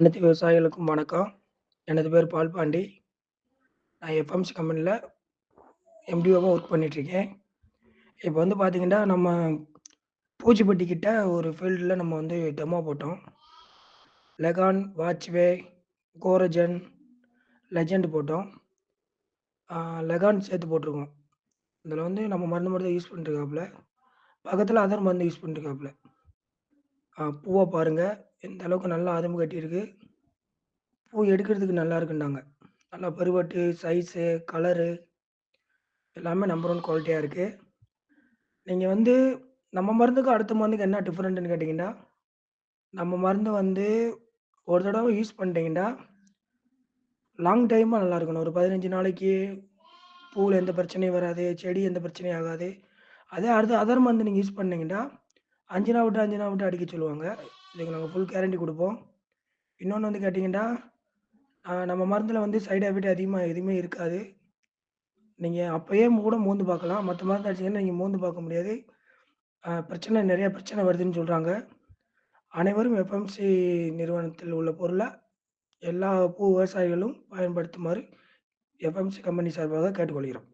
அனைத்து விவசாயிகளுக்கும் வணக்கம். எனது பேர் பால்பாண்டி. நான் எஃப்எம்சி கம்பெனியில் எம்டிஓவாக ஒர்க் பண்ணிகிட்ருக்கேன் இப்போ வந்து பார்த்தீங்கன்னா, நம்ம பூச்சிப்பட்டி கிட்ட ஒரு ஃபீல்டில் நம்ம வந்து டெமோ போட்டோம். லெகான், வாட்ச்வே, கோரஜன், லெஜண்ட் போட்டோம். லெகான் சேர்த்து போட்டிருக்கோம். இதில் வந்து நம்ம மருந்து மருந்து யூஸ் பண்ணிட்டுருக்காப்புல. பக்கத்தில் அதர் மருந்து யூஸ் பண்ணிருக்காப்புல பூவை பாருங்கள் எந்த அளவுக்கு நல்லா அரும்பு கட்டியிருக்கு. பூ எடுக்கிறதுக்கு நல்லா இருக்குன்னாங்க. நல்லா பருவட்டு, சைஸு, கலரு எல்லாமே நம்பர் ஒன் குவாலிட்டியாக இருக்குது நீங்கள் வந்து நம்ம மருந்துக்கும் அடுத்த மருந்துக்கு என்ன டிஃப்ரெண்ட்டுன்னு கேட்டிங்கன்னா நம்ம மருந்து வந்து ஒரு தடவை யூஸ் பண்ணிட்டீங்கன்னா, லாங் டைமாக நல்லா இருக்கணும் ஒரு 15 நாளைக்கு பூவில் எந்த பிரச்சனையும் வராது. செடி எந்த பிரச்சனையும் ஆகாது. அதே அடுத்து அதர் மருந்து நீங்கள் யூஸ் பண்ணிங்கன்னா 5 நாள் விட்டு அஞ்சனா விட்டு அடிக்க சொல்லுவாங்க. இதுக்கு நாங்கள் ஃபுல் கேரண்டி கொடுப்போம் இன்னொன்று வந்து கேட்டிங்கன்னா நம்ம மருந்தில் வந்து சைடு எஃபெக்ட் அதிகமாக எதுவுமே இருக்காது. நீங்கள் அப்பயே கூட மோந்து பார்க்கலாம். மற்ற மருந்து அடிச்சீங்கன்னா, நீங்கள் மூந்து பார்க்க முடியாது. பிரச்சனை நிறையா பிரச்சனை வருதுன்னு சொல்கிறாங்க அனைவரும் எஃப்எம்சி நிறுவனத்தில் உள்ள பொருளை எல்லா பூ விவசாயிகளும் பயன்படுத்துமாறு எஃப்எம்சி கம்பெனி சார்பாக கேட்டுக்கொள்கிறோம்.